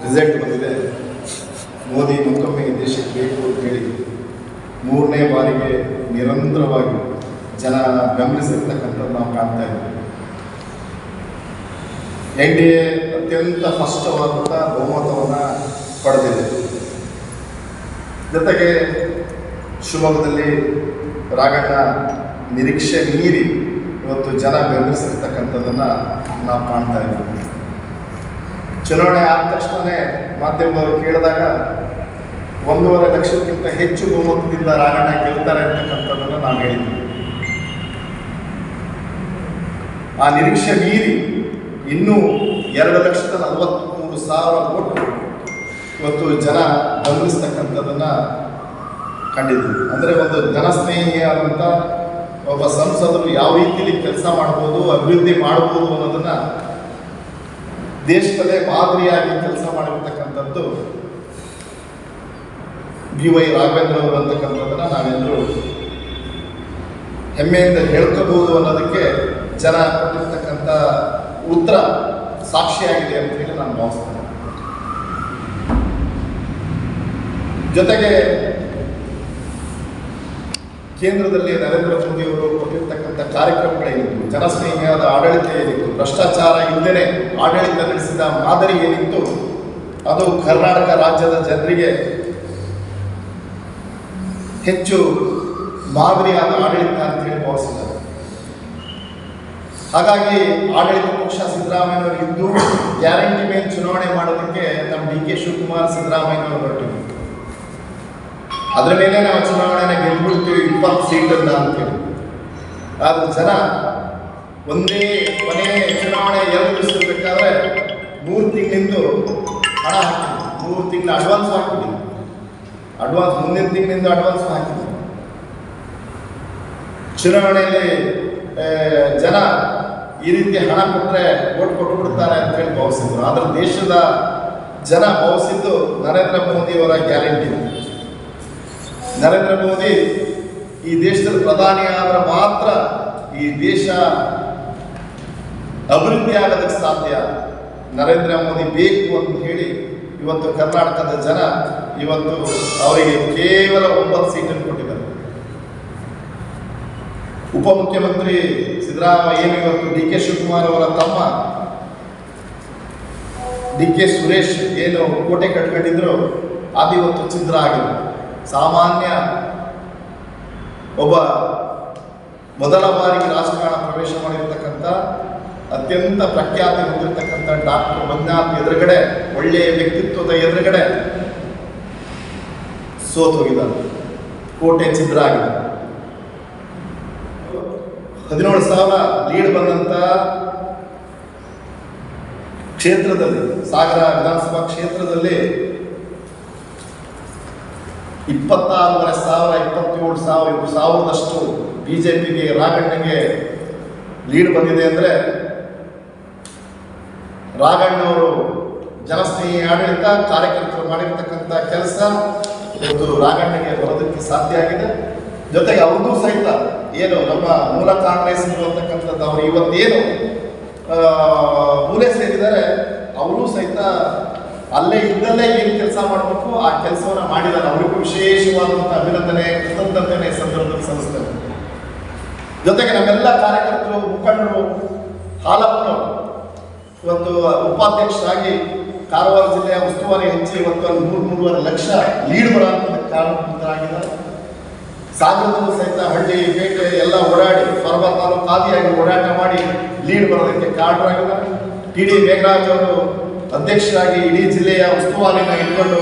Result ಬಂದಿದೆ. ಮೋದಿ ಮತ್ತೊಮ್ಮೆ ದೇಶಕ್ಕೆ ಬೇಕು ಅಂತ ಹೇಳಿ, ಮೂರನೇ ಬಾರಿಗೆ ನಿರಂತರವಾಗಿ ಜನ ಗಮನಿಸಿರ್ತಕ್ಕಂಥದ್ದು ನಾವು ಕಾಣ್ತಾ ಇದ್ದೀವಿ. ಎನ್ ಡಿ ಎ ಅತ್ಯಂತ ಸ್ಪಷ್ಟವಾದಂಥ ಬಹುಮತವನ್ನು ಪಡೆದಿದೆ. ಜೊತೆಗೆ ಶಿವಮೊಗ್ಗದಲ್ಲಿ ರಾಗಣ್ಣ ನಿರೀಕ್ಷೆ ಮೀರಿ ಇವತ್ತು ಜನ ಬೆಂಬಲಿಸಿರ್ತಕ್ಕಂಥದ್ದನ್ನು ನಾವು ಕಾಣ್ತಾ ಇದ್ದೀವಿ. ಚುನಾವಣೆ ಆದ ತಕ್ಷಣವೇ ಮಾಧ್ಯಮದವರು ಕೇಳಿದಾಗ ಒಂದೂವರೆ ಲಕ್ಷಕ್ಕಿಂತ ಹೆಚ್ಚು ಬಹುಮತದಿಂದ ರಾಗಣ್ಣ ಗೆಲ್ತಾರೆ ಅಂತಕ್ಕಂಥದ್ದನ್ನು ನಾವು ಹೇಳಿದ್ವಿ ಆ ನಿರೀಕ್ಷೆ ಮೀರಿ ಇನ್ನೂ ಎರಡು ಲಕ್ಷದ ನಲವತ್ತ್ಮೂರು ಸಾವಿರ ಕೋಟಿ ಇವತ್ತು ಜನ ಗಮನಿಸ್ತಕ್ಕಂಥದ್ದನ್ನು ಕಂಡಿದ್ದೀವಿ ಅಂದರೆ ಒಂದು ಜನಸ್ನೇಹಿಯಾದಂಥ ಒಬ್ಬ ಸಂಸದರು ಯಾವ ರೀತಿಯಲ್ಲಿ ಕೆಲಸ ಮಾಡ್ಬೋದು, ಅಭಿವೃದ್ಧಿ ಮಾಡ್ಬೋದು ಅನ್ನೋದನ್ನು ದೇಶದಲ್ಲೇ ಮಾದರಿಯಾಗಿ ಕೆಲಸ ಮಾಡಿರ್ತಕ್ಕಂಥದ್ದು ಬಿ ವೈ ರಾಘವೇಂದ್ರ ಅವರು ಅಂತಕ್ಕಂಥದ್ದನ್ನು ನಾವೆಲ್ಲರೂ ಹೆಮ್ಮೆಯಿಂದ ಹೇಳ್ಕೋಬಹುದು ಅನ್ನೋದಕ್ಕೆ ಜನ ಕೊಟ್ಟಿರ್ತಕ್ಕಂಥ ಉತ್ತರ ಸಾಕ್ಷಿಯಾಗಿದೆ ಅಂತ ಹೇಳಿ ನಾನು ಭಾವಿಸ್ತೇನೆ. ಜೊತೆಗೆ ಕೇಂದ್ರದಲ್ಲಿ ನರೇಂದ್ರ ಮೋದಿ ಅವರು ಕೊಟ್ಟಿರ್ತಕ್ಕಂಥ ಕಾರ್ಯಕ್ರಮಗಳೇನಿತ್ತು ಜನಸ್ನೇಹಿಯಾದ ಆಡಳಿತ ಭ್ರಷ್ಟಾಚಾರ ಇಲ್ಲದೇ ಆಡಳಿತ ನಡೆಸಿದ ಮಾದರಿ ಏನಿತ್ತು? ಅದು ಕರ್ನಾಟಕ ರಾಜ್ಯದ ಜನರಿಗೆ ಹೆಚ್ಚು ಮಾದರಿಯಾದ ಆಡಳಿತ ಅಂತ ಹೇಳಿ ಭಾವಿಸಿದ್ದಾರೆ ಹಾಗಾಗಿ ಆಡಳಿತ ಪಕ್ಷ ಸಿದ್ದರಾಮಯ್ಯವರು ಗ್ಯಾರಂಟಿ ಮೇಲೆ ಚುನಾವಣೆ ಮಾಡೋದಕ್ಕೆ ನಮ್ಮ ಡಿ ಕೆ ಶಿವಕುಮಾರ್ ಸಿದ್ದರಾಮಯ್ಯನವರು ಹೊರಟಿದ್ರು. ಅದರ ಮೇಲೆ ನಾವು ಚುನಾವಣೆನ ಗೆಲ್ಬಿಡ್ತೀವಿ, ಇಪ್ಪತ್ತು ಸೀಟನ್ನ ಅಂತೇಳಿ ಆದ್ರೆ ಜನ ಒಂದೇ ಕೊನೆ ಚುನಾವಣೆ ಎರಡು ದಿವಸ ಬೇಕಾದ್ರೆ ಮೂರು ತಿಂಗಳಿಂದ ಹಣ ಹಾಕಿದ್ವಿ ಮೂರು ತಿಂಗಳ ಅಡ್ವಾನ್ಸ್ ಹಾಕಿದ್ವಿ ಅಡ್ವಾನ್ಸ್ ಮುಂದಿನ ತಿಂಗಳಿಂದ ಅಡ್ವಾನ್ಸ್ ಹಾಕಿದ್ವಿ ಚುನಾವಣೆಯಲ್ಲಿ ಜನ ಈ ರೀತಿ ಹಣ ಕೊಟ್ಟರೆ ಓಟ್ ಕೊಟ್ಟು ಬಿಡ್ತಾರೆ ಅಂತ ಹೇಳಿ ಭಾವಿಸಿದ್ರು. ಆದ್ರೆ ದೇಶದ ಜನ ಭಾವಿಸಿದ್ದು ನರೇಂದ್ರ ಮೋದಿಯವರ ಗ್ಯಾರಂಟಿ. ನರೇಂದ್ರ ಮೋದಿ ಈ ದೇಶದ ಪ್ರಧಾನಿ ಆದ್ರೆ ಮಾತ್ರ ಈ ದೇಶ ಅಭಿವೃದ್ಧಿ ಆಗೋದಕ್ಕೆ ಸಾಧ್ಯ? ನರೇಂದ್ರ ಮೋದಿ ಬೇಕು ಅಂತ ಹೇಳಿ ಇವತ್ತು ಕರ್ನಾಟಕದ ಜನ ಇವತ್ತು ಅವರಿಗೆ ಕೇವಲ ಒಂಬತ್ತು ಸೀಟನ್ನು ಕೊಟ್ಟಿದ್ದಾರೆ. ಉಪಮುಖ್ಯಮಂತ್ರಿ ಸಿದ್ದರಾಮಯ್ಯ ಏನು ಇವತ್ತು ಡಿ ಕೆ ಶಿವಕುಮಾರ್ ಅವರ ತಮ್ಮ? ಡಿ ಕೆ ಸುರೇಶ್ ಏನು ಕೋಟೆ ಕಟ್ಕೊಂಡಿದ್ರು? ಅದು ಇವತ್ತು ಛಿದ್ರ ಆಗಿದೆ. ಸಾಮಾನ್ಯ ಒಬ್ಬ ಮೊದಲ ಬಾರಿಗೆ ರಾಜಕಾರಣ ಪ್ರವೇಶ ಮಾಡಿರ್ತಕ್ಕಂಥ ಅತ್ಯಂತ ಪ್ರಖ್ಯಾತಿ ಹೊಂದಿರತಕ್ಕಂಥ ಡಾಕ್ಟರ್ ಮಂಜುನಾಥ್ ಎದುರುಗಡೆ, ಒಳ್ಳೆಯ ವ್ಯಕ್ತಿತ್ವದ ಎದುರುಗಡೆ ಸೋತೋಗಿದ್ದಾರೆ ಕೋಟೆ ಛಿದ್ರ ಆಗಿದೆ. ಹದಿನೇಳು ಸಾವಿರ ಲೀಡ್ ಬಂದಂತ ಕ್ಷೇತ್ರದಲ್ಲಿ, ಸಾಗರ ವಿಧಾನಸಭಾ ಕ್ಷೇತ್ರದಲ್ಲಿ ಇಪ್ಪತ್ತಾರೂವರೆ ಸಾವಿರ, ಇಪ್ಪತ್ತೇಳು ಸಾವಿರ ಸಾವಿರದಷ್ಟು ಬಿ ಜೆ ಲೀಡ್ ಬಂದಿದೆ ಅಂದರೆ ರಾಘಣ್ಣವರು ಜನಸ್ನೇಹಿ ಆಡಳಿತ ಕಾರ್ಯಕರ್ತರು ಮಾಡಿರ್ತಕ್ಕಂಥ ಕೆಲಸ ಇವತ್ತು ರಾಘಣ್ಣಗೆ ಬರೋದಕ್ಕೆ ಸಾಧ್ಯ ಆಗಿದೆ. ಜೊತೆಗೆ ಅವ್ರದ್ದು ಸಹಿತ ಏನು ನಮ್ಮ ಮೂಲ ಕಾಂಗ್ರೆಸ್ ಅಂತಕ್ಕಂಥದ್ದು ಅವರು ಇವತ್ತೇನು ಮೂಲೆ ಸೇರಿದ್ದಾರೆ ಅವರು ಸಹಿತ ಅಲ್ಲೇ ಇದ್ದಲ್ಲೇ ಏನು ಕೆಲಸ ಮಾಡಬೇಕು, ಆ ಕೆಲಸವನ್ನು ಮಾಡಿದ್ದಾರೆ. ಅವರಿಗೂ ವಿಶೇಷವಾದಂಥ ಅಭಿನಂದನೆ ಕೃತಜ್ಞತೆ ಸಂದರ್ಭದಲ್ಲಿ ಸಲ್ಲಿಸ್ತೇನೆ. ಜೊತೆಗೆ ನಮ್ಮೆಲ್ಲ ಕಾರ್ಯಕರ್ತರು, ಮುಖಂಡರು, ಹಾಲಪ್ಪನವರು ಇವತ್ತು ಉಪಾಧ್ಯಕ್ಷರಾಗಿ ಕಾರವಾರ ಜಿಲ್ಲೆಯ ಉಸ್ತುವಾರಿ ಹೆಚ್ಚಿ ಇವತ್ತು ಒಂದು ಮೂರು ಮೂರುವರೆ ಲಕ್ಷ ಲೀಡ್ ಬರೋಂಥದ್ದಕ್ಕೆ ಕಾರಣಭೂತರಾಗಿದ್ದಾರೆ ಸಾಗರದಲ್ಲೂ ಸಹಿತ ಹಳ್ಳಿ, ಪೇಟೆ ಎಲ್ಲ ಓಡಾಡಿ ಸೊರಬ ತಾಲೂಕು ಆದಿಯಾಗಿ ಓಡಾಟ ಮಾಡಿ ಲೀಡ್ ಬರೋದಕ್ಕೆ ಕಾರಣರಾಗಿದ್ದಾರೆ. ಟಿ ಡಿ ಮೇಘರಾಜ್ ಅವರು ಅಧ್ಯಕ್ಷರಾಗಿ ಇಡೀ ಜಿಲ್ಲೆಯ ಉಸ್ತುವಾರಿನ ಇಟ್ಕೊಂಡು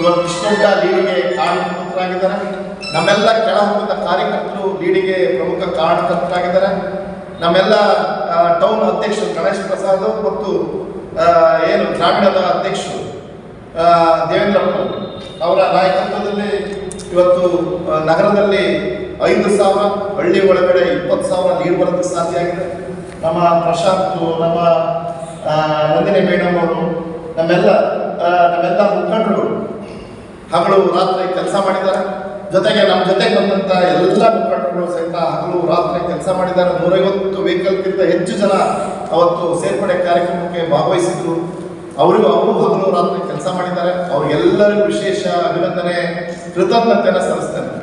ಇವತ್ತು ಇಷ್ಟೊಂದ ಲೀಡಿಗೆ ಕಾರಣಭೂತರಾಗಿದ್ದಾರೆ ನಮ್ಮೆಲ್ಲ ಕೆಳಹಂತದ ಕಾರ್ಯಕರ್ತರು ಲೀಡಿಗೆ ಪ್ರಮುಖ ಕಾರಣಕರ್ತರಾಗಿದ್ದಾರೆ. ನಮ್ಮೆಲ್ಲ ಟೌನ್ ಅಧ್ಯಕ್ಷರು, ಗಣೇಶ್ ಪ್ರಸಾದ್ ಮತ್ತು ಏನು ಗ್ರಾಮೀಣದ ಅಧ್ಯಕ್ಷರು ದೇವೇಂದ್ರಪ್ಪ ಅವರ ನಾಯಕತ್ವದಲ್ಲಿ ಇವತ್ತು ನಗರದಲ್ಲಿ ಐದು ಸಾವಿರ, ಹಳ್ಳಿ ಒಳಗಡೆ ಇಪ್ಪತ್ತು ಸಾವಿರ ನೀರು ಬರೋದಕ್ಕೆ ಸಾಧ್ಯ ಆಗಿದೆ. ನಮ್ಮ ಪ್ರಶಾಂತ್ ನಮ್ಮ ನಂದಿನಿ ಮೇಡಮ್ ಅವರು, ನಮ್ಮೆಲ್ಲ ನಮ್ಮೆಲ್ಲ ಮುಖಂಡರು ಹಗಲು ರಾತ್ರಿ ಕೆಲಸ ಮಾಡಿದ್ದಾರೆ. ಜೊತೆಗೆ ನಮ್ಮ ಜೊತೆಗೆ ಬಂದಂಥ ಎಲ್ಲ ಮುಖಂಡರು ಸಹಿತ ಹಗಲು ರಾತ್ರಿ ಕೆಲಸ ಮಾಡಿದ್ದಾರೆ. ನೂರೈವತ್ತು ವೆಹಿಕಲ್ಗಿಂತ ಹೆಚ್ಚು ಜನ ಅವತ್ತು ಸೇರ್ಪಡೆ ಕಾರ್ಯಕ್ರಮಕ್ಕೆ ಭಾಗವಹಿಸಿದ್ರು. ಅವರಿಗೂ ಅವರು ಹಗಲು ರಾತ್ರಿ ಕೆಲಸ ಮಾಡಿದ್ದಾರೆ. ಅವ್ರಿಗೆಲ್ಲರಿಗೂ ವಿಶೇಷ ಅಭಿನಂದನೆ. ಕೃತಜ್ಞತೆಯನ್ನು ಸಲ್ಲಿಸ್ತೇನೆ.